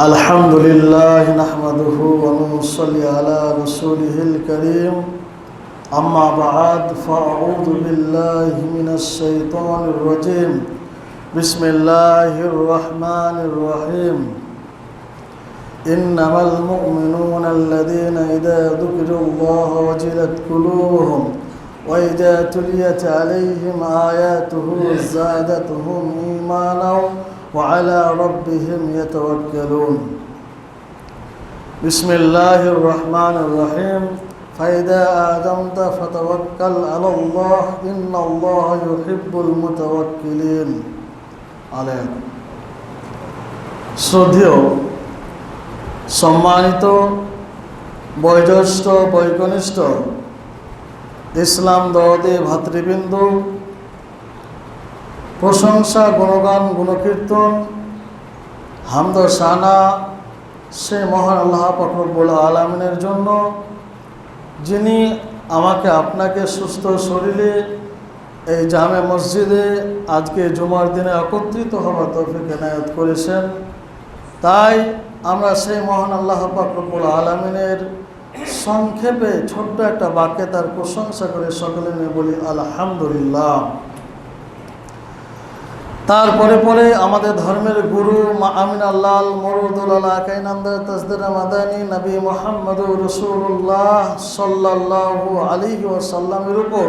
الحمد لله نحمده ونصلي على رسوله الكريم. أما بعد فأعوذ بالله من الشيطان الرجيم. بسم الله الرحمن الرحيم. إنما المؤمنون الذين إذا ذكروا الله وجلت قلوبهم وإذا تليت عليهم آياته زادتهم إيمانا. وعلى ربهم يتوكلون بسم الله الرحمن الرحيم فإذا آدمت فتوكل على الله إن الله يحب المتوكلين عليه শ্রদ্ধেয় সম্মানিত বয়োজ্যেষ্ঠ বৈকনিষ্ঠ ইসলাম দরদে ভাতৃবৃন্দ প্রশংসা, গুণগান, গুণকীর্তন হামদ সানা সে মহান আল্লাহ ফখরবুল আলমিনের জন্য, যিনি আমাকে আপনাকে সুস্থ শরীরে, এই জামে মসজিদে আজকে জুমার দিনে একত্রিত হওয়ার তৌফিক এনায়ত করেছেন। তাই আমরা সেই মহান আল্লাহ ফখরবুল আলমিনের সংক্ষেপে ছোট্ট একটা বাক্যে তার প্রশংসা করে সকলে নিয়ে বলি, আলহামদুলিল্লাহ। তারপরে পরে আমাদের ধর্মের গুরু আমিন আল্লাহ মরুদুল্লাহ কাইনান্দা তসদির মাদানী নবী মোহাম্মদ রসুল্লাহ সাল্লাহ আলী ওসাল্লামের উপর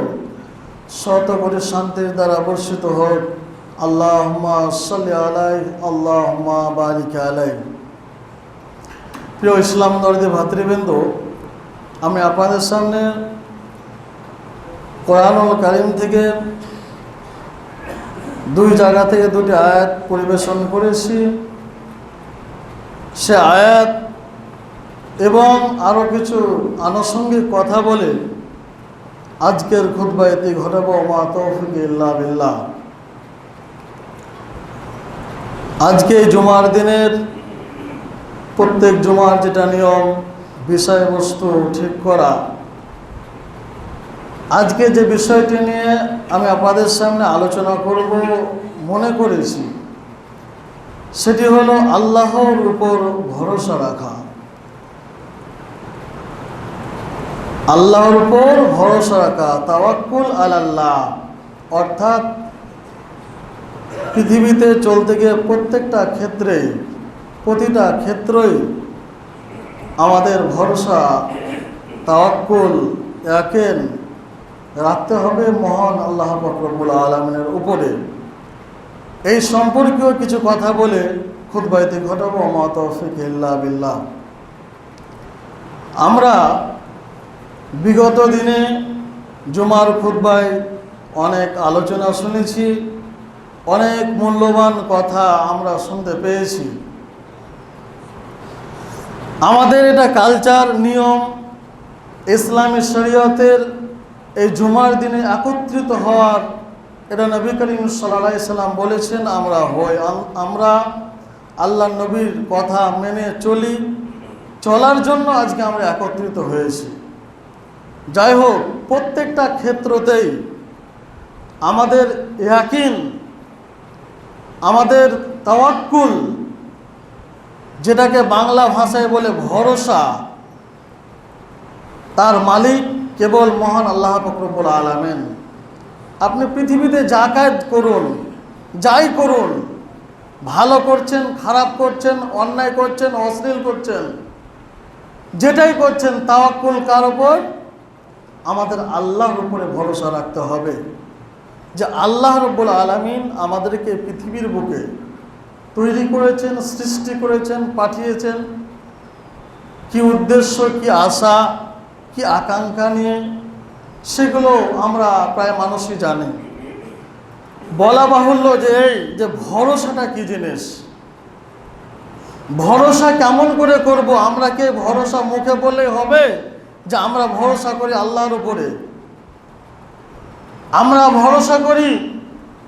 শত করে শান্তির দ্বারা বর্ষিত হোক। আল্লাহ সাল্লি আলাই আল্লাহ বারিক আলাই প্রিয় ইসলাম দর্দে ভাতৃবৃন্দ, আমি আপনাদের সামনে কোরআনুল কারিম থেকে দুই জায়গা থেকে দুটি আয়াত পরিবেশন করেছি। সে আয়াত এবং আরও কিছু আনুষঙ্গিক কথা বলে, আজকের খুদ্বায়তি ঘটাব মা তৌফিক ইল্লা বিল্লাহ। আজকে জুমার দিনের প্রত্যেক জুমার যেটা নিয়ম, বিষয়বস্তু ঠিক করা আজকে যে বিষয়টি নিয়ে আমি আপনাদের সামনে আলোচনা করব, মনে করেছি, সেটি হলো আল্লাহর উপর ভরসা রাখা। আল্লাহর উপর ভরসা রাখা, তাওয়াক্কুল আল্লাহ অর্থাৎ পৃথিবীতে চলতে গিয়ে প্রত্যেকটা ক্ষেত্রে প্রতিটা ক্ষেত্রই আমাদের ভরসা, তাওয়াক্কুল, একেন রাখতে হবে মহান আল্লাহ ফকরবুল আলমিনের উপরে। এই সম্পর্কেও কিছু কথা বলে খুদ্বাইতে ঘটাবো মা তৌফিক ইল্লা বিল্লাহ। আমরা বিগত দিনে জুমার খুদ্বায় অনেক আলোচনা শুনেছি, অনেক মূল্যবান কথা আমরা শুনতে পেয়েছি। আমাদের এটা কালচার নিয়ম, ইসলামী শরীয়তের এই জুমার দিনে একত্রিত হওয়ার, এটা নবী করিম সাল্লা সাল্লাম বলেছেন, আমরা হই আমরা আল্লাহ নবীর কথা মেনে চলি। চলার জন্য আজকে আমরা একত্রিত হয়েছি। যাই হোক, প্রত্যেকটা ক্ষেত্রতেই আমাদের ইয়াকিন, আমাদের তাওয়াক্কুল, যেটাকে বাংলা ভাষায় বলে ভরসা, তার মালিক কেবল মহান আল্লাহ ফকরবুল আলমেন। আপনি পৃথিবীতে যা কাজ করুন, যাই করুন, ভালো করছেন, খারাপ করছেন, অন্যায় করছেন, অশ্লীল করছেন, যেটাই করছেন, তাওয়াক্কুল কার ওপর আমাদের আল্লাহর উপরে ভরসা রাখতে হবে যে আল্লাহ রব্বুল আলমিন আমাদেরকে পৃথিবীর বুকে তৈরি করেছেন, সৃষ্টি করেছেন, পাঠিয়েছেন। কি উদ্দেশ্য, কি আশা কি আকাঙ্ক্ষা নিয়ে? সেগুলো আমরা প্রায় মানুষই জানি। বলা বাহুল্য যে এই যে ভরসাটা কি জিনিস? ভরসা কেমন করে করব? আমরা কে ভরসা মুখে বললেই হবে যে আমরা ভরসা করি আল্লাহর উপরে? আমরা ভরসা করি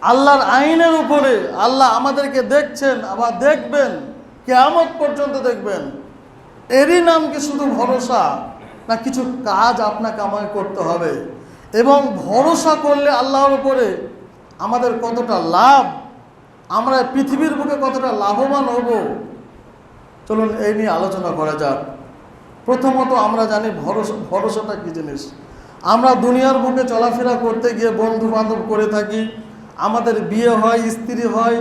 আল্লাহর আইনের উপরে। আল্লাহ আমাদেরকে দেখছেন, আবার দেখবেন কেমন পর্যন্ত দেখবেন। এরই নাম কি শুধু ভরসা? না কিছু কাজ আপনাকে আমাকে করতে হবে। এবং ভরসা করলে আল্লাহর উপরে আমাদের কতটা লাভ, আমরা পৃথিবীর বুকে কতটা লাভবান হব, চলুন এই নিয়ে আলোচনা করা যাক। প্রথমত আমরা জানি ভরসা, ভরসাটা কী জিনিস। আমরা দুনিয়ার বুকে চলাফেরা করতে গিয়ে বন্ধু বান্ধব করে থাকি, আমাদের বিয়ে হয়, স্ত্রী হয়,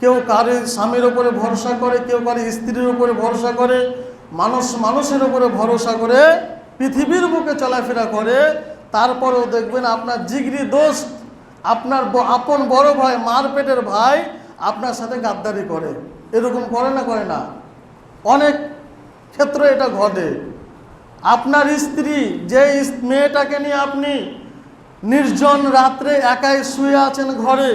কেউ কারে স্বামীর ওপরে ভরসা করে, কেউ কারে স্ত্রীর ওপরে ভরসা করে মানুষ মানুষের উপরে ভরসা করে পৃথিবীর বুকে চলাফেরা করে, তারপরেও দেখবেন আপনার জিগরি দোস্ত আপনার আপন বড় ভাই, মার পেটের ভাই আপনার সাথে গাদ্দারি করে। এরকম করে না করে না। অনেক ক্ষেত্রে এটা ঘটে। আপনার স্ত্রী, যে মেয়েটাকে নিয়ে আপনি নির্জন রাত্রে একাই শুয়ে আছেন ঘরে,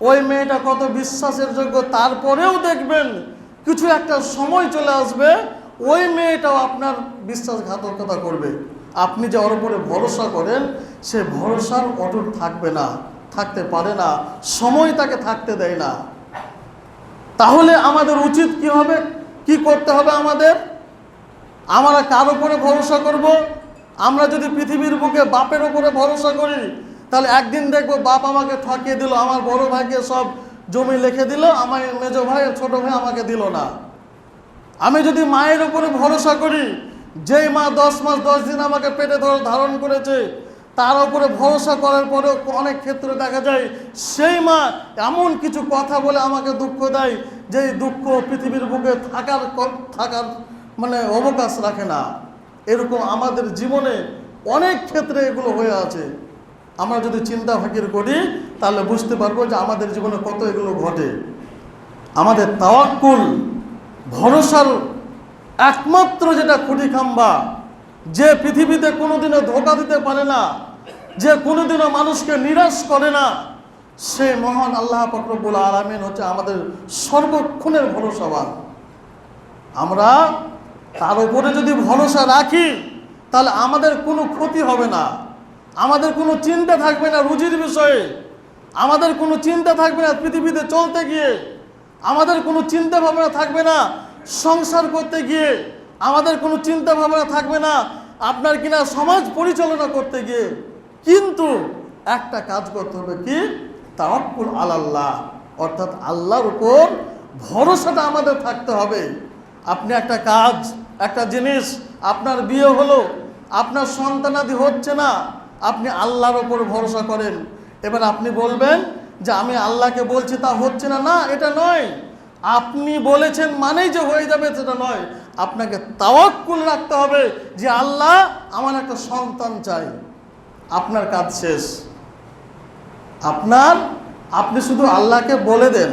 ওই মেয়েটা কত বিশ্বাসের যোগ্য, তারপরেও দেখবেন কিছু একটা সময় চলে আসবে ওই মেয়েটাও আপনার বিশ্বাসঘাতকতা করবে। আপনি যে ওর উপরে ভরসা করেন, সে ভরসার অটুট থাকবে না, থাকতে পারে না, সময় তাকে থাকতে দেয় না। তাহলে আমাদের উচিত কি হবে? কি করতে হবে আমাদের? আমরা কার উপরে ভরসা করব? আমরা যদি পৃথিবীর বুকে বাপের উপরে ভরসা করি, তাহলে একদিন দেখব বাপ আমাকে ঠকিয়ে দিল, আমার বড় ভাইকে সব জমি লিখে দিল, আমার মেজ ভাই ছোট ভাই আমাকে দিল না। আমি যদি মায়ের উপরে ভরসা করি, যেই মা দশ মাস, দশ দিন আমাকে পেটে ধর- ধারণ করেছে, তার উপরে ভরসা করার পরেও অনেক ক্ষেত্রে দেখা যায়, সেই মা এমন কিছু কথা বলে আমাকে দুঃখ দেয়, যেই দুঃখ পৃথিবীর বুকে থাকার থাকার মানে অবকাশ রাখে না। এরকম আমাদের জীবনে অনেক ক্ষেত্রে এগুলো হয়ে আছে। আমরা যদি চিন্তা ফাকির করি, তাহলে বুঝতে পারব যে আমাদের জীবনে কত এগুলো ঘটে। আমাদের তাওয়াক্কুল ভরসার একমাত্র যেটা খুঁটি খাম্বা যে পৃথিবীতে কোনোদিনও ধোকা দিতে পারে না, যে কোনোদিনও মানুষকে নিরাশ করে না, সে মহান আল্লাহ ফকরবুল আলমিন হচ্ছে আমাদের সর্বক্ষণের ভরসাবান। আমরা তার উপরে যদি ভরসা রাখি, তাহলে আমাদের কোনো ক্ষতি হবে না। আমাদের কোনো চিন্তা থাকবে না রুজির বিষয়ে। আমাদের কোনো চিন্তা থাকবে না পৃথিবীতে চলতে গিয়ে। আমাদের কোনো চিন্তা ভাবনা থাকবে না। সংসার করতে গিয়ে আমাদের কোনো চিন্তা ভাবনা থাকবে না। আপনার কিনা সমাজ পরিচালনা করতে গিয়ে কিন্তু একটা কাজ করতে হবে কি? তাওয়াক্কুল আলাল্লাহ। অর্থাৎ আল্লাহর উপর ভরসাটা আমাদের থাকতে হবে। আপনি একটা কাজ, একটা জিনিস, আপনার বিয়ে হলো, আপনার সন্তানাদি হচ্ছে না, আপনি আল্লাহর ওপর ভরসা করেন। এবার আপনি বলবেন যে আমি আল্লাহকে বলছি তা হচ্ছে না? না, এটা নয়। আপনি বলেছেন মানেই যে হয়ে যাবে, সেটা নয়। আপনাকে তাওয়াক্কুল রাখতে হবে যে আল্লাহ আমার একটা সন্তান চাই। আপনার কাজ শেষ। আপনার, আপনি শুধু আল্লাহকে বলে দেন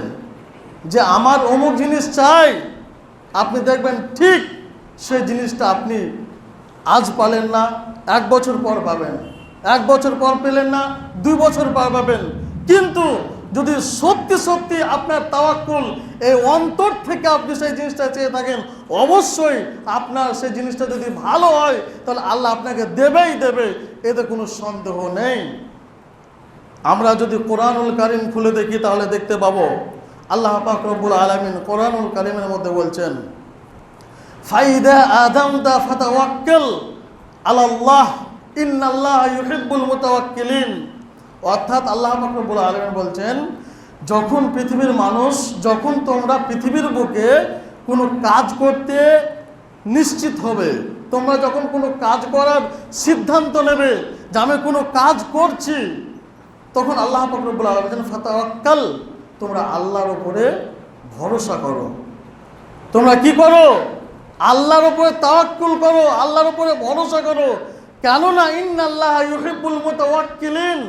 যে আমার অমুক জিনিস চাই। আপনি দেখবেন ঠিক সেই জিনিসটা আপনি আজ পালেন না, এক বছর পর পাবেন। এক বছর পর পেলেন না, দুই বছর পর পাবেন। কিন্তু যদি সত্যি সত্যি আপনার তাওয়াক্কুল এই অন্তর থেকে আপনি সেই জিনিসটা চেয়ে থাকেন, অবশ্যই আপনার সেই জিনিসটা যদি ভালো হয়, তাহলে আল্লাহ আপনাকে দেবেই দেবে, এতে কোনো সন্দেহ নেই। আমরা যদি কোরআনুল কারিম খুলে দেখি, তাহলে দেখতে পাবো, আল্লাহ পাক আলামিন কোরআনুল কারিমের মধ্যে বলছেন, ফাইদা আদম দা ফাতাওয়াক্কাল আলাল্লাহ, ইন্নাল্লাহ ইউহিব্বুল মুতাওয়াক্কিলিন। অর্থাৎ আল্লাহ পাক রব্বুল আলামিন বলছেন, যখন পৃথিবীর মানুষ, যখন তোমরা পৃথিবীর বুকে কোনো কাজ করতে নিশ্চিত হবে, তোমরা যখন কোনো কাজ করার সিদ্ধান্ত নেবে যে আমি কোনো কাজ করছি, তখন আল্লাহ ফকরবুল আলম ফাতাওয়াক্কাল তোমরা আল্লাহর ওপরে ভরসা করো। তোমরা কি করো? আল্লাহর ওপরে তাওয়াক্কুল করো, আল্লাহর উপরে ভরসা করো। কেননা ইন্নাল্লাহ ইউহিব্বুল মুতাওয়াক্কিলিন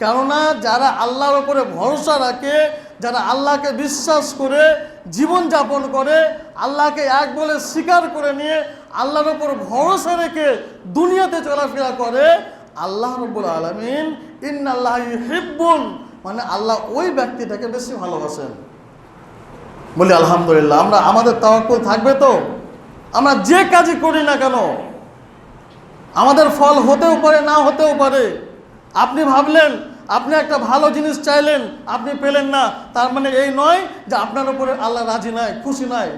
কেননা যারা আল্লাহর ওপরে ভরসা রাখে, যারা আল্লাহকে বিশ্বাস করে, জীবন যাপন করে, আল্লাহকে এক বলে স্বীকার করে নিয়ে আল্লাহর ওপর ভরসা রেখে দুনিয়াতে চলাফেরা করে, আল্লাহ রব্বুল আলমিন ইন্নাল্লাহ হিব্বুল মানে আল্লাহ ওই ব্যক্তিটাকে বেশি ভালোবাসেন। বলি, আলহামদুলিল্লাহ, আমরা আমাদের তাওয়াক্কুল থাকবে তো? আমরা যে কাজই করি না কেন? আমাদের ফল হতেও পারে, না হতেও পারে। আপনি ভাবলেন আপনি একটা ভালো জিনিস চাইলেন, আপনি পেলেন না, তার মানে এই নয় যে আপনার উপরে আল্লাহ রাজি নাই, খুশি নাই।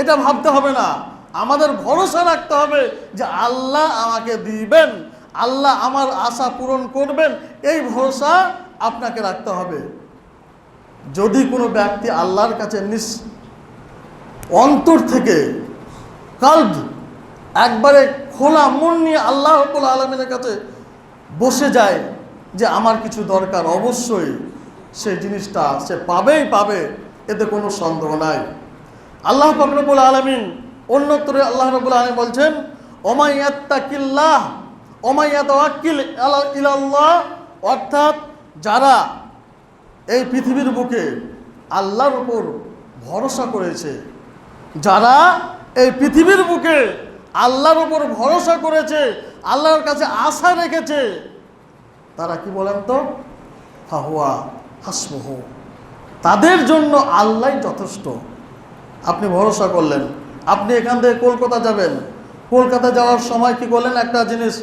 এটা ভাবতে হবে না। আমাদের ভরসা রাখতে হবে যে আল্লাহ আমাকে দিবেন, আল্লাহ আমার আশা পূরণ করবেন, এই ভরসা আপনাকে রাখতে হবে। যদি কোনো ব্যক্তি আল্লাহর কাছে নিস, অন্তর থেকে কাল্ব একবারে খোলা মন নিয়ে আল্লাহ আলমিনের কাছে বসে যায় যে আমার কিছু দরকার অবশ্যই সেই জিনিসটা সে পাবেই পাবে, এতে কোনো সন্দেহ নাই। আল্লাহ ফকরবুল আলমিন অন্যত্র আল্লাহ রবুল আলম বলছেন ওমাইয়াত্তাকিল্লাহ ওমাইয়াত ওয়াক্কিল ইলাল্লাহ। অর্থাৎ যারা এই পৃথিবীর বুকে আল্লাহর উপর ভরসা করেছে, যারা এই পৃথিবীর বুকে আল্লাহর উপর ভরসা করেছে, আল্লাহর কাছে আশা রেখেছে তারা কি বলেন তো? ফাহুয়া হাসমুহ। তাদের জন্য আল্লাহ যথেষ্ট। আপনি ভরসা করলেন। আপনি এখান থেকে কলকাতা যাবেন। কলকাতা যাওয়ার সময় কি করলেন? একটা জিনিস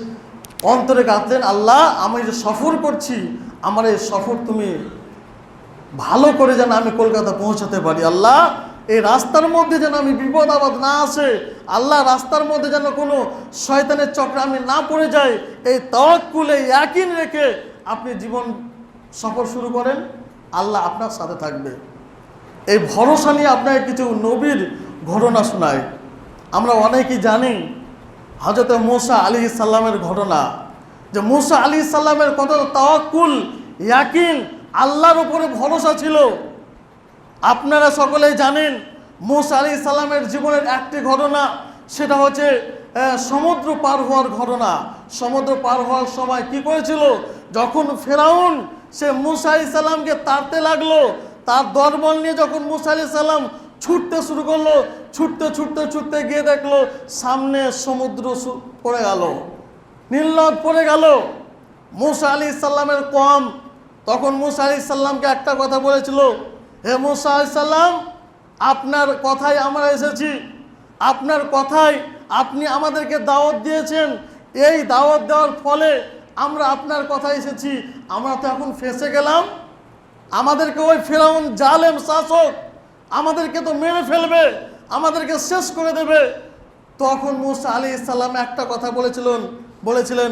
অন্তরে গাঁথলেন আল্লাহ, আমি যে সফর করছি, আমার এই সফর তুমি ভালো করে যেন আমি কলকাতা পৌঁছাতে পারি। আল্লাহ এই রাস্তার মধ্যে যেন আমি বিপদ আপদ না আসে, আল্লাহ রাস্তার মধ্যে যেন কোনো শয়তানের চক্রে আমি না পড়ে যাই, এই তওয়াক্কুলে ইয়াকিন রেখে আপনি জীবন সফর শুরু করেন, আল্লাহ আপনার সাথে থাকবে। এই ভরসা নিয়ে আপনাকে কিছু নবীর ঘটনা শোনায় আমরা অনেকেই জানি হজরত মোসা আলী সাল্লামের ঘটনা। যে মোসা আলী সাল্লামের কত তাওয়াক্কুল, ইয়াকিন, আল্লাহর উপরে ভরসা ছিল। আপনারা সকলেই জানেন মোসা আলী সাল্লামের জীবনের একটি ঘটনা, সেটা হচ্ছে সমুদ্র পার হওয়ার ঘটনা। সমুদ্র পার হওয়ার সময় কি করেছিল? যখন ফেরাউন সে মুসা আলি সাল্লামকে তাড়তে লাগল, তার দরবল নিয়ে যখন মুসা আলি সাল্লাম ছুটতে শুরু করল, ছুটতে ছুটতে ছুটতে গিয়ে দেখল, সামনে সমুদ্র পড়ে গেল। নীলনদ পড়ে গেল। মুসা আলি সাল্লামের কম তখন মুসা আলি সাল্লামকে একটা কথা বলেছিল হে মুসা আলি সাল্লাম আপনার কথাই আমরা এসেছি। আপনার কথাই আপনি আমাদেরকে দাওয়াত দিয়েছেন। এই দাওয়াত দেওয়ার ফলে আমরা আপনার কথা এসেছি। আমরা তো এখন ফেসে গেলাম। আমাদেরকে ওই ফেরাউন জালেম শাসক আমাদেরকে তো মেরে ফেলবে, আমাদেরকে শেষ করে দেবে। তখন মুসা আলী ইসাল্লাম একটা কথা বলেছিলেন বলেছিলেন,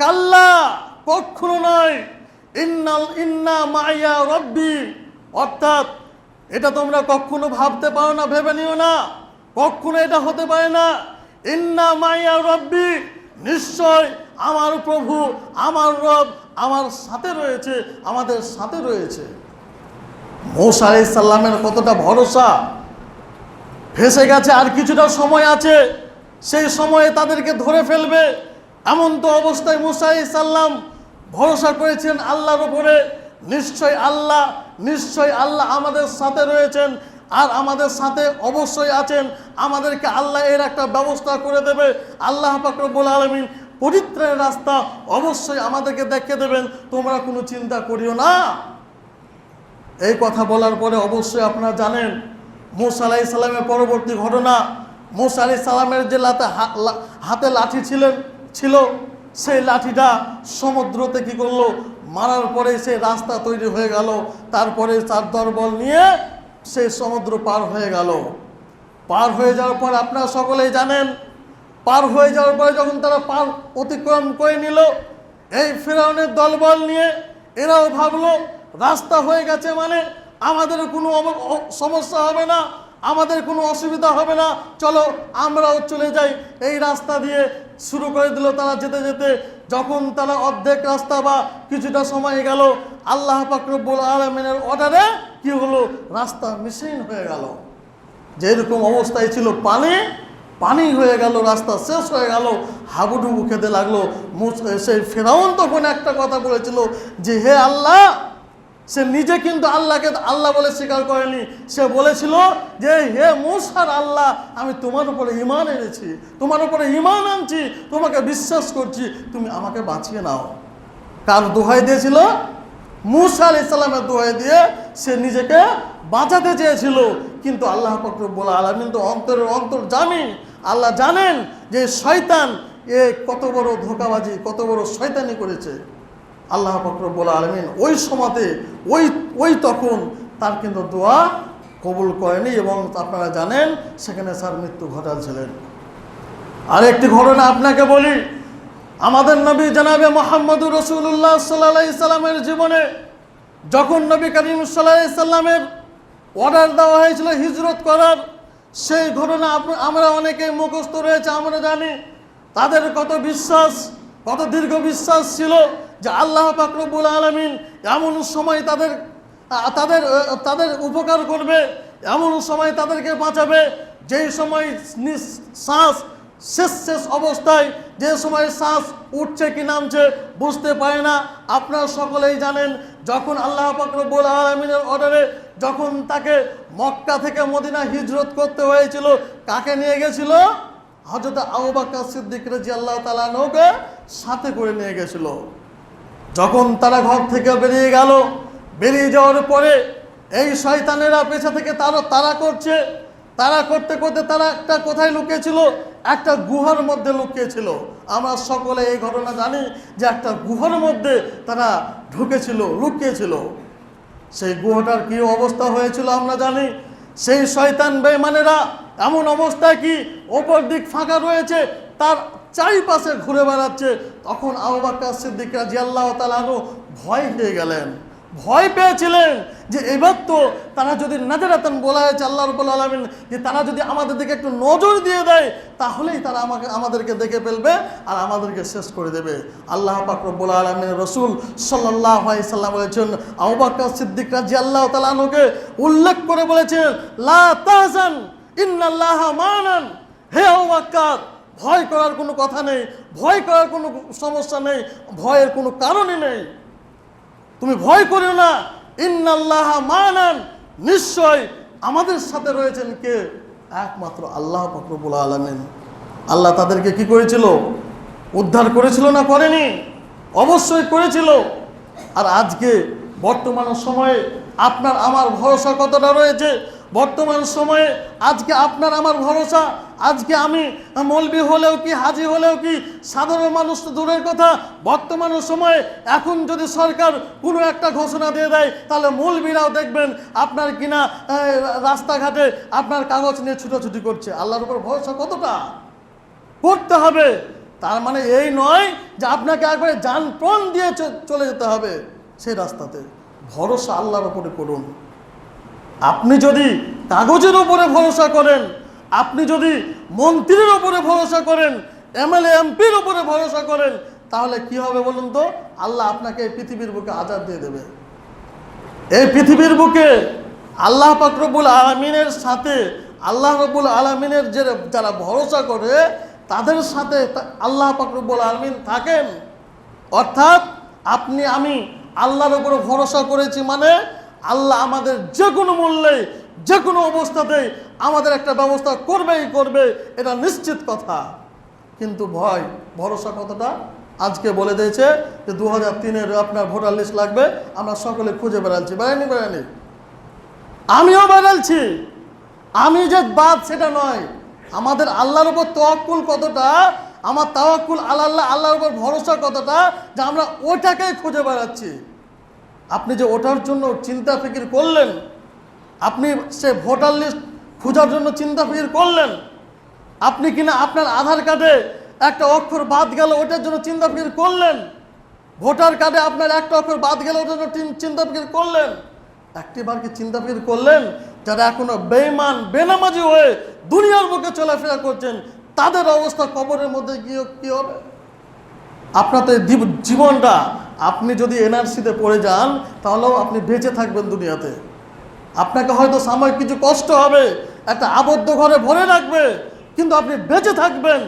কাল্লা কখনো নয় ইন্নাল, ইন্না মাইয়া রব্বি। অর্থাৎ, এটা তোমরা কখনো ভাবতে পারো না, ভেবে নিও না। কখনো এটা হতে পারে না। ইন্না মাইয়া রব্বি, নিশ্চয় আমার প্রভু, আমার রব আমার সাথে রয়েছে, আমাদের সাথে রয়েছে। মৌসা আলি সাল্লামের কতটা ভরসা? ফেসে গেছে, আর কিছুটা সময় আছে। সেই সময়ে তাদেরকে ধরে ফেলবে। এমন তো অবস্থায় মুসা আলি সাল্লাম ভরসা করেছেন আল্লাহর উপরে। নিশ্চয় আল্লাহ নিশ্চয় আল্লাহ আমাদের সাথে রয়েছেন আর আমাদের সাথে অবশ্যই আছেন। আমাদেরকে আল্লাহ এর একটা ব্যবস্থা করে দেবে। আল্লাহ পাকরবুল আলমিন পরিত্রাণের রাস্তা অবশ্যই আমাদেরকে দেখে দেবেন। তোমরা কোনো চিন্তা করিও না। এই কথা বলার পরে অবশ্যই আপনারা জানেন, মুসা আলাই সাল্লামের পরবর্তী ঘটনা। মুসা আলাই সাল্লামের যে লাতে হাতে লাঠি ছিলেন, ছিল, সেই লাঠিটা সমুদ্রতে কি করল? মারার পরে সে রাস্তা তৈরি হয়ে গেল, তারপরে তার দরবল নিয়ে সে সমুদ্র পার হয়ে গেল। পার হয়ে যাওয়ার পর আপনারা সকলেই জানেন, পার হয়ে যাওয়ার পরে যখন তারা পার অতিক্রম করে নিল, এই ফেরাউনের দলবল নিয়ে এরাও ভাবলো, রাস্তা হয়ে গেছে মানে আমাদের কোনো সমস্যা হবে না, আমাদের কোনো অসুবিধা হবে না, চলো আমরাও চলে যাই। এই রাস্তা দিয়ে শুরু করে দিল তারা যেতে যেতে। যখন তারা অর্ধেক রাস্তা বা কিছুটা সময় গেল, আল্লাহ পাকরবুল আলমিনের অর্ডারে কি হলো? রাস্তা মিসিং হয়ে গেল। যেরকম অবস্থায় ছিল পানি পানি হয়ে গেল, রাস্তা শেষ হয়ে গেল। হাবুডুবু খেতে লাগল। সেই ফেরাউন তখন একটা কথা বলেছিল যে, হে আল্লাহ সে নিজে কিন্তু আল্লাহকে আল্লাহ বলে স্বীকার করেনি। সে বলেছিল যে, হে মুসার আল্লাহ, আমি তোমার উপরে ইমান এনেছি, তোমার উপরে ইমান আনছি, তোমাকে বিশ্বাস করছি, তুমি আমাকে বাঁচিয়ে নাও। কার দোহাই দিয়েছিল? মুসা আলি ইসলামের দোহাই দিয়ে সে নিজেকে বাঁচাতে চেয়েছিল। কিন্তু আল্লাহ ফকরবুল আলমিন তো অন্তরের অন্তর জামি আল্লাহ জানেন যে শয়তান এ কত বড় ধোকাবাজি, কত বড় শয়তানি করেছে। আল্লাহ ফকরবুল আলমিন ওই সময়তে ওই ওই তখন তার কিন্তু দোয়া কবুল করেনি এবং আপনারা জানেন সেখানে স্যার মৃত্যু ঘটাচ্ছিলেন। আরেকটি ঘটনা আপনাকে বলি, আমাদের নবী জানাবে মোহাম্মদুর রসুল্লাহ সাল্লাহ সাল্লামের জীবনে, যখন নবী করিম সাল্লাহ সাল্লামের অর্ডার দেওয়া হয়েছিল হিজরত করার, সেই ঘটনা আমরা অনেকে মুখস্থ রয়েছে, আমরা জানি, তাদের কত বিশ্বাস কত দীর্ঘ বিশ্বাস ছিল যে আল্লাহ পাকরবুল আলমিন এমন সময় তাদের তাদের তাদের উপকার করবে, এমন সময় তাদেরকে বাঁচাবে, যেই সময় শ্বাস শেষ শেষ অবস্থায়, যে সময় শ্বাস উঠছে কি নামছে বুঝতে পারে না। আপনারা সকলেই জানেন, যখন আল্লাহ পাকরবুল আলমিনের অর্ডারে যখন তাকে মক্কা থেকে মদিনা হিজরত করতে হয়েছিল, কাকে নিয়ে গেছিল? হজরত আবু বাক্কা সিদ্দিক রাজি আল্লাহ তালানোকে সাথে করে নিয়ে গেছিল। যখন তারা ঘর থেকে বেরিয়ে গেল, বেরিয়ে যাওয়ার পরে এই শয়তানেরা পেছা থেকে তারা তারা করছে। তারা করতে করতে তারা একটা কোথায় লুকিয়েছিল? একটা গুহার মধ্যে লুকিয়েছিল। আমরা সকলে এই ঘটনা জানি যে একটা গুহার মধ্যে তারা ঢুকেছিল, লুকিয়েছিল। সেই গুহাটার কি অবস্থা হয়েছিল আমরা জানি। সেই শয়তান বেমানেরা এমন অবস্থায় কি ওপর দিক ফাঁকা রয়েছে, তার চারিপাশে ঘুরে বেড়াচ্ছে, তখন আবু বাক্কার সিদ্দিক রাজি আল্লাহ ভয় পেয়ে গেলেন। ভয় পেয়েছিলেন যে এবার তো তারা যদি নাজারাতান বলা হয়েছে আল্লাহ রবুল আলমিন, যে তারা যদি আমাদের দিকে একটু নজর দিয়ে দেয়, তাহলেই তারা আমাকে, আমাদেরকে দেখে ফেলবে আর আমাদেরকে শেষ করে দেবে। আল্লাহ পাকরবুল আলমিন রসুল সাল্লাহ সাল্লাম বলেছেন, আবু বাক্কার সিদ্দিক রাজি আল্লাহ তালানুকে উল্লেখ করে বলেছেন, লা তাহজান ইন্নাল্লাহ মানান, হে আবু বাক্কার ভয় করার কোনো কথা নেই, ভয় করার কোনো সমস্যা নেই, ভয়ের কোনো কারণই নেই। তুমি ভয় করিও না। ইন্নাল্লাহ মানান। নিশ্চয় আমাদের সাথে রয়েছেন কে? একমাত্র আল্লাহ ফকরবুল আলমিন। আল্লাহ তাদেরকে কি করেছিল? উদ্ধার করেছিল না করেনি? অবশ্যই করেছিল। আর আজকে বর্তমান সময়ে আপনার আমার ভরসা কতটা রয়েছে? বর্তমান সময়ে আজকে আপনার আমার ভরসা আজকে আমি মলবি হলেও কি, হাজি হলেও কি, সাধারণ মানুষ তো দূরের কথা, বর্তমান সময়ে এখন যদি সরকার কোনো একটা ঘোষণা দিয়ে দেয়, তাহলে মৌলবীরাও দেখবেন আপনার কিনা রাস্তাঘাটে আপনার কাগজ নিয়ে ছুটোছুটি করছে। আল্লাহর উপর ভরসা কতটা? করতে হবে। তার মানে এই নয় যে আপনাকে একবারে যান প্রাণ দিয়ে চলে যেতে হবে। সেই রাস্তাতে ভরসা আল্লাহর উপরে করুন। আপনি যদি কাগজের উপরে ভরসা করেন আপনি যদি মন্ত্রীর ওপরে ভরসা করেন, এমএলএ, এমপির ওপরে ভরসা করেন, তাহলে কি হবে বলুন তো? আল্লাহ আপনাকে এই পৃথিবীর বুকে আজাদ দিয়ে দেবে। এই পৃথিবীর বুকে আল্লাহ পাকরবুল আলমিনের সাথে, আল্লাহ রবুল আলমিনের যে যারা ভরসা করে, তাদের সাথে আল্লাহ পাকরবুল আলমিন থাকেন। অর্থাৎ আপনি, আমি আল্লাহর উপরে ভরসা করেছি মানে আল্লাহ আমাদের যে কোনো মূল্যে যে কোনো অবস্থাতেই আমাদের একটা ব্যবস্থা করবেই করবে, এটা নিশ্চিত কথা। কিন্তু ভয়, ভরসা কতটা? আজকে বলে দিয়েছে যে দু হাজার তিনের আপনার ভোটার লিস্ট লাগবে, আমরা সকলে খুঁজে বেড়াচ্ছি। বেড়ায়নি বেড়ায়নি। আমিও বেড়াচ্ছি। আমি যে বাদ, সেটা নয়। আমাদের আল্লাহর উপর তওয়াক্কুল কতটা? আমার তাওয়াক্কুল আল্লাহ, আল্লাহর উপর ভরসা কতটা? যে আমরা ওটাকেই খুঁজে বেড়াচ্ছি। আপনি যে ওটার জন্য চিন্তা ফিকির করলেন আপনি সে ভোটার লিস্ট খোঁজার জন্য চিন্তা ফিকির করলেন? আপনি কিনা আপনার আধার কার্ডে একটা অক্ষর বাদ গেল ওটার জন্য চিন্তা ফিকির করলেন? ভোটার কার্ডে আপনার একটা অক্ষর বাদ গেল, ওটার জন্য চিন- চিন্তা ফিকির করলেন? একটিবার কি চিন্তা ফিকির করলেন? যারা এখনও বেইমান বেনামাজি হয়ে দুনিয়ার বুকে চলাফেরা করছেন, তাদের অবস্থা কবরের মধ্যে গিয়ে কি হবে? আপনার তো জীবনটা, আপনি যদি এনআরসিতে পড়ে যান, তাহলেও আপনি বেঁচে থাকবেন দুনিয়াতে। আপনাকে হয়তো সাময়িক কিছু কষ্ট হবে, একটা আবদ্ধ ঘরে ভরে রাখবে, কিন্তু আপনি বেঁচে থাকবেন।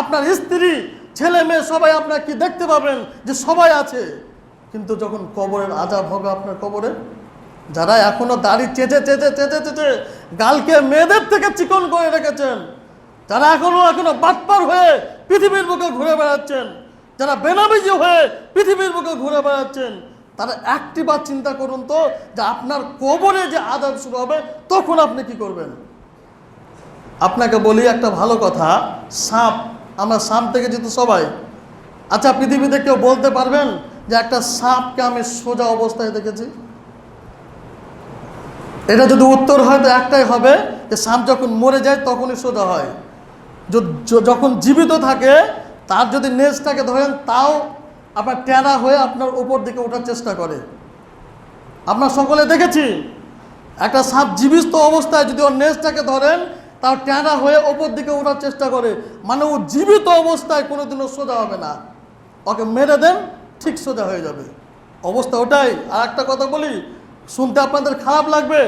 আপনার স্ত্রী, ছেলে মেয়ে সবাই আপনার কি দেখতে পাবেন যে সবাই আছে। কিন্তু যখন কবরের আজাব হবে আপনার কবরে, যারা এখনও দাড়ি চেঁচে চেঁচে চেঁচে চেঁচে গালকে মেয়েদের থেকে চিকন করে রেখেছেন, যারা এখনও এখনও বাটপার হয়ে পৃথিবীর বুকে ঘুরে বেড়াচ্ছেন, যারা বেনাবিজি হয়ে পৃথিবীর বুকে ঘুরে বেড়াচ্ছেন তারা একটি বার চিন্তা করুন তো যে আপনার কবরে যে আদাব শুরু হবে, তখন আপনি কি করবেন? আপনাকে বলি একটা ভালো কথা, সাপ, আমরা সাপ থেকে তো সবাই। আচ্ছা পৃথিবীতে কেউ বলতে পারবেন যে একটা সাপকে আমি সোজা অবস্থায় দেখেছি? এটা যদি উত্তর হয় তো একটাই হবে যে সাপ যখন মরে যায় তখনই সোজা হয়। যখন জীবিত থাকে, তার যদি নেজটাকে ধরেন তাও আপনার টেরা হয়ে আপনার উপর দিকে ওঠার চেষ্টা করে। আপনার সকলে দেখেছি, একটা সাপ জীবিত অবস্থায় যদি ওর নেজটাকে ধরেন তাও ট্যাঁড়া হয়ে ওপর দিকে ওঠার চেষ্টা করে। মানে ও জীবিত অবস্থায় কোনোদিনও সোজা হবে না। ওকে মেরে দেন, ঠিক সোজা হয়ে যাবে। অবস্থা ওটাই। আর একটা কথা বলি, শুনতে আপনাদের খারাপ লাগবে,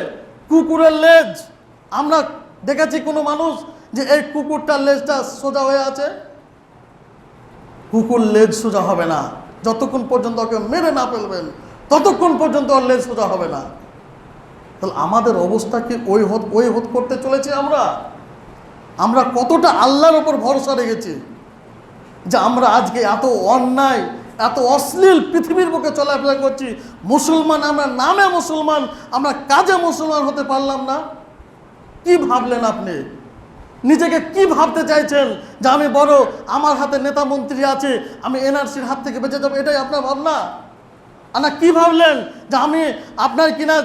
কুকুরের লেজ। আমরা দেখেছি কোনো মানুষ যে এই কুকুরটার লেজটা সোজা হয়ে আছে। কুকুর লেজ সোজা হবে না। যতক্ষণ পর্যন্ত ওকে মেরে না ফেলবেন, ততক্ষণ পর্যন্ত ওর লেজ সোজা হবে না। তাহলে আমাদের অবস্থা কি ওই হত ওই হত করতে চলেছি আমরা? আমরা কতটা আল্লাহর ওপর ভরসা রেখেছি যে আমরা আজকে এত অন্যায়, এত অশ্লীল পৃথিবীর বুকে চলাফেরা করছি, মুসলমান আমরা নামে মুসলমান, আমরা কাজে মুসলমান হতে পারলাম না? কি ভাবলেন আপনি? নিজেকে কি ভাবতে চাইছেন? যে আমি বড়, আমার হাতে নেতা মন্ত্রী আছে, আমি এনআরসির হাত থেকে বেঁচে যাব, এটাই আপনার ভাবনা? আনা কি ভাবলেন? যে আমি আপনার কিনা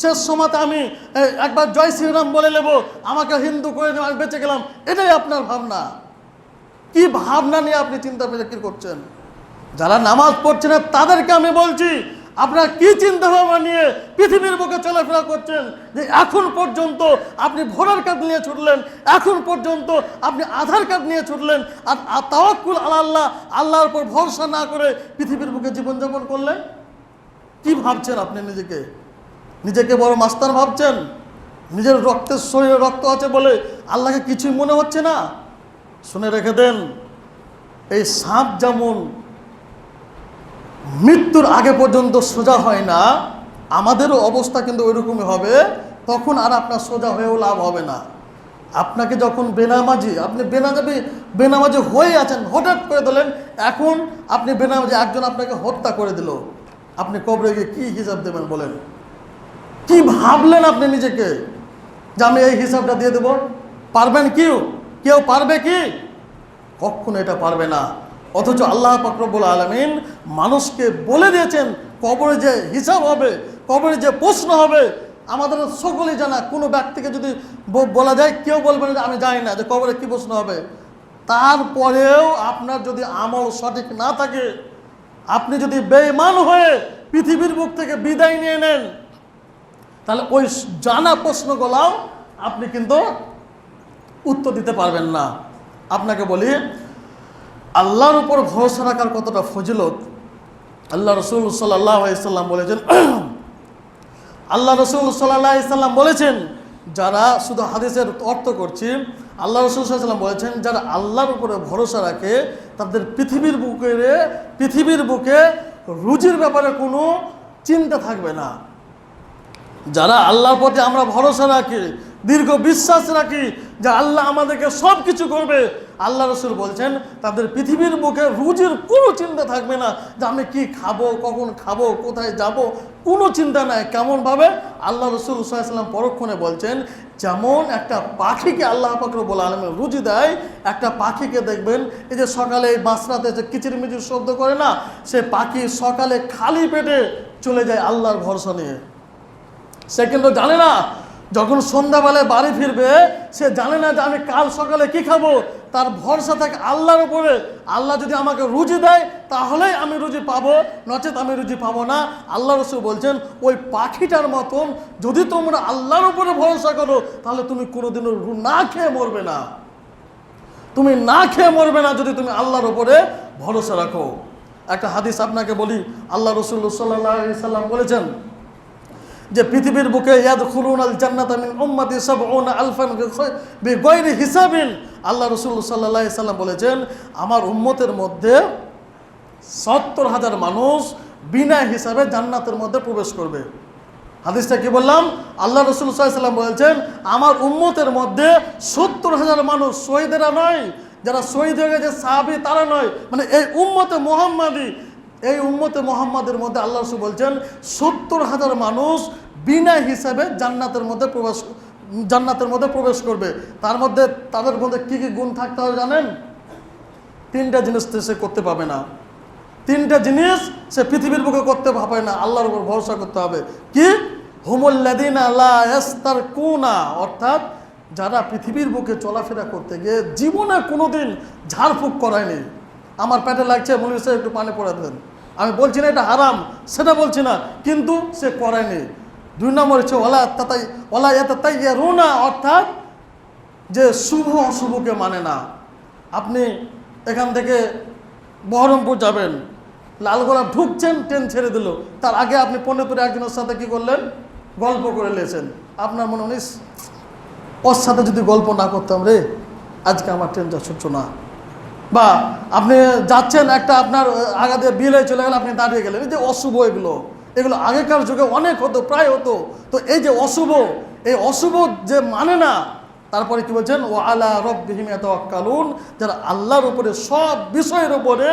শেষ সময়তে আমি একবার জয় শ্রীরাম বলে নেব, আমাকে হিন্দু করে আমি বেঁচে গেলাম, এটাই আপনার ভাবনা? কি ভাবনা নিয়ে আপনি চিন্তা ফিকির করছেন? যারা নামাজ পড়ছে না তাদেরকে আমি বলছি আপনারা কি চিন্তা ভাবনা নিয়ে পৃথিবীর বুকে চলাফেরা করছেন? যে এখন পর্যন্ত আপনি ভোটার কার্ড নিয়ে ছুটলেন, এখন পর্যন্ত আপনি আধার কার্ড নিয়ে ছুটলেন, আর তাওয়াক্কুল আল্লাহ, আল্লাহর উপর ভরসা না করে পৃথিবীর বুকে জীবনযাপন করলেন? কি ভাবছেন আপনি নিজেকে? নিজেকে বড় মাস্টার ভাবছেন? নিজের রক্তের শরীরে রক্ত আছে বলে আল্লাহকে কিছুই মনে হচ্ছে না? শুনে রেখে দেন, এই সাপ যেমন মৃত্যুর আগে পর্যন্ত সোজা হয় না, আমাদেরও অবস্থা কিন্তু ওইরকমই হবে, তখন আর আপনার সোজা হয়েও লাভ হবে না। আপনাকে যখন বেনামাজি, আপনি বেনামাজি বেনামাজি হয়ে আছেন, হঠাৎ করে দিলেন এখন আপনি বেনামাজি, একজন আপনাকে হত্যা করে দিল। আপনি কবরে গিয়ে কী হিসাব দেবেন বলেন? কি ভাবলেন আপনি নিজেকে? যে আমি এই হিসাবটা দিয়ে দেব? পারবেন কেউ? কেউ পারবে কি? কখনো এটা পারবে না। অথচ আল্লাহ পাকরবুল আলমিন মানুষকে বলে দিয়েছেন, কবরে যে হিসাব হবে, কবরে যে প্রশ্ন হবে, আমাদের সকলেই জানা। কোনো ব্যক্তিকে যদি বলা যায়, কেউ বলবে না যে আমি জানি না যে কবরে কি প্রশ্ন হবে। তারপরেও আপনার যদি আমল সঠিক না থাকে, আপনি যদি বেইমান হয়ে পৃথিবীর বুক থেকে বিদায় নিয়ে নেন, তাহলে ওই জানা প্রশ্নগুলাও আপনি কিন্তু উত্তর দিতে পারবেন না। আপনাকে বলি আল্লাহর উপর ভরসা রাখার কতটা ফজিলত? আল্লাহ রসুল সাল্লাহ সাল্লাম বলেছেন, আল্লাহ রসুল সাল্লাহ সাল্লাম বলেছেন, যারা শুধু হাদিসের অর্থ করছি, আল্লাহ রসুল সাল্লাম বলেছেন, যারা আল্লাহর উপরে ভরসা রাখে, তাদের পৃথিবীর বুকে পৃথিবীর বুকে রুজির ব্যাপারে কোনো চিন্তা থাকবে না। যারা আল্লাহর প্রতি আমরা ভরসা রাখি দীর্ঘ বিশ্বাস রাখি যে আল্লাহ আমাদেরকে সব কিছু করবে। আল্লাহ রসুল বলছেন, তাদের পৃথিবীর বুকে রুজির কোনো চিন্তা থাকবে না যে আমি কি খাব, কখন খাব, কোথায় যাব, কোনো চিন্তা নাই। কেমনভাবে? আল্লাহ রসুল সাল্লাম পরক্ষণে বলছেন, যেমন একটা পাখিকে আল্লাহ বলে আলমের রুজি দেয়, একটা পাখিকে দেখবেন, এই যে সকালে এই বাসরাতে যে কিচিরমিচির শব্দ করে না, সে পাখি সকালে খালি পেটে চলে যায় আল্লাহর ভরসা নিয়ে। সে কিন্তু জানে না যখন সন্ধ্যাবেলায় বাড়ি ফিরবে, সে জানে না যে আমি কাল সকালে কি খাব। তার ভরসা থাকে আল্লাহর উপরে। আল্লাহ যদি আমাকে রুজি দেয়, তাহলেই আমি রুজি পাবো। নচেত আমি রুজি পাবো না। আল্লাহ রসুল বলছেন, ওই পাখিটার মতন যদি তোমরা আল্লাহর উপরে ভরসা করো, তাহলে তুমি কোনোদিনও না খেয়ে মরবে না। তুমি না খেয়ে মরবে না যদি তুমি আল্লাহর উপরে ভরসা রাখো। একটা হাদিস আপনাকে বলি, আল্লাহ রসুল সাল্লাহ সাল্লাম বলেছেন যে পৃথিবীর বুকে ইয়াদ খুলুন আল জান্নাত মিন উম্মতি সাবউন আলফান বি গৈরি হিসাবিন। আল্লাহ রসুল সাল্লাহ সাল্লাম বলেছেন, আমার উম্মতের মধ্যে সত্তর হাজার মানুষ বিনা হিসাবে জান্নাতের মধ্যে প্রবেশ করবে। হাদিসটা কি বললাম? আল্লাহ রসুল সাল্লাম বলেছেন, আমার উম্মতের মধ্যে সত্তর হাজার মানুষ শহীদেরা নয়, যারা শহীদ হয়ে গেছে সাহাবি তারা নয়। মানে এই উম্মতে মোহাম্মদী এই উম্মতে মোহাম্মদের মধ্যে আল্লাহ রসুল বলছেন, সত্তর হাজার মানুষ বিনা হিসাবে জান্নাতের মধ্যে প্রবেশ, জান্নাতের মধ্যে প্রবেশ করবে। তার মধ্যে তাদের মধ্যে কী কী গুণ থাকতে হবে জানেন? তিনটা জিনিস সে করতে পাবে না। তিনটা জিনিস সে পৃথিবীর বুকে করতে পাবে না, আল্লাহর উপর ভরসা করতে হবে। কি? হুমুল্লাদিন আল্লাহ কুনা অর্থাৎ যারা পৃথিবীর বুকে চলাফেরা করতে গিয়ে জীবনে কোনোদিন ঝাড়ফুঁক করায়নি। আমার পেটে লাগছে মনে হচ্ছে একটু পানি পড়ে দেন। আমি বলছি না এটা হারাম, সেটা বলছি না, কিন্তু সে করেনি। দুই নম্বর হচ্ছে ওলা তাতাই ওলা এত তাই রুনা অর্থাৎ যে শুভ অশুভকে মানে না। আপনি এখান থেকে বহরমপুর যাবেন, লালগোলা ঢুকছেন, ট্রেন ছেড়ে দিল। তার আগে আপনি পনেরোপুরে একজনের সাথে কি করলেন? গল্প করে নিয়েছেন আপনার মনে উনিস ওর সাথে যদি গল্প না করতাম রে, আজকে আমার ট্রেনটা ছুটছ না। বা আপনি যাচ্ছেন একটা আপনার আগাতে বিল চলে গেলে, আপনি দাঁড়িয়ে গেলেন। এই যে অশুভ এগুলো এগুলো আগেকার যুগে অনেক হতো, প্রায় হতো। তো এই যে অশুভ, এই অশুভ যে মানে না তারপরে কি বলছেন ও আলা রব্বিহিম কালুন যারা আল্লাহর উপরে সব বিষয়ের উপরে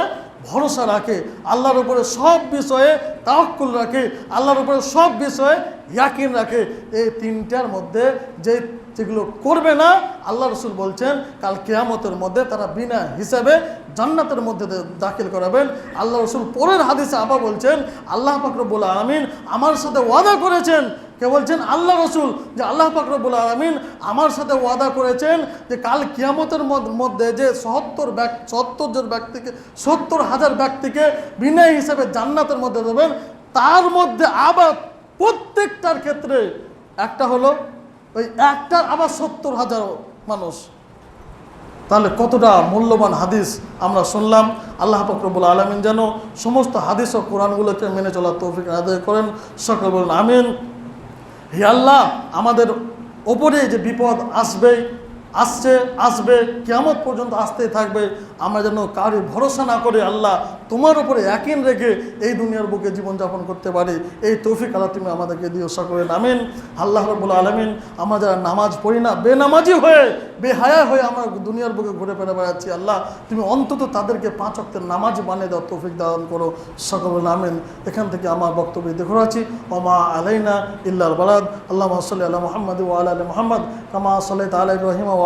ভরসা রাখে, আল্লাহর উপরে সব বিষয়ে তাওয়াক্কুল রাখে, আল্লাহর উপরে সব বিষয়ে ইয়াকিন রাখে, এই তিনটার মধ্যে যে যেগুলো করবে না আল্লাহ রসুল বলছেন, কাল কেয়ামতের মধ্যে তারা বিনা হিসাবে জান্নাতের মধ্যে দাখিল করাবেন আল্লাহ রসুল পরের হাদিসে আবার বলছেন, আল্লাহ পাকরবুল আমিন আমার সাথে ওয়াদা করেছেন কে বলছেন, আল্লাহ রসুল যে আল্লাহ পাকরবুল আলমিন আমার সাথে ওয়াদা করেছেন যে কাল কিয়ামতের মধ্যে যে সত্তর সত্তর জন ব্যক্তিকে, সত্তর হাজার ব্যক্তিকে বিনয় হিসেবে জান্নাতের মধ্যে দেবেন। তার মধ্যে আবার প্রত্যেকটার ক্ষেত্রে একটা হলো ওই একটার আবার সত্তর হাজার মানুষ। তাহলে কতটা মূল্যবান হাদিস আমরা শুনলাম। আল্লাহ ফকরবুল আলমিন যেন সমস্ত হাদিস ও কোরআনগুলোকে মেনে চলার তৌফিক আদায় করেন। সকল বলুন, আমিন। হে আল্লাহ আমাদের ওপরে যে বিপদ আসবে আসছে, আসবে কেমন পর্যন্ত আসতেই থাকবে। আমরা যেন কারি ভরসা না করে আল্লাহ তোমার উপরে একিন রেখে এই দুনিয়ার বুকে জীবনযাপন করতে পারি। এই তৌফিক আল্লাহ তুমি আমাদেরকে দিও সকলেন নামেন। আল্লাহ রবুল আলমিন, আমরা যারা নামাজ পড়ি না, বেনামাজি হয়ে, বেহায়া হয়ে আমরা দুনিয়ার বুকে ঘুরে ফেরে বেড়াচ্ছি, আল্লাহ তুমি অন্তত তাদেরকে পাঁচ অক্টের নামাজ বানিয়ে দাও, তৌফিক দান করো, সকল নামেন। এখান থেকে আমার বক্তব্য দেখে আছি ওমা আলাইনা ইল্লাল বালাদ। আল্লাহ সাল্লি আল্লাহ মোহাম্মদ ও আলা মোহাম্মদ। কামা সাল্লাহ তালা ইব্রাহিম ও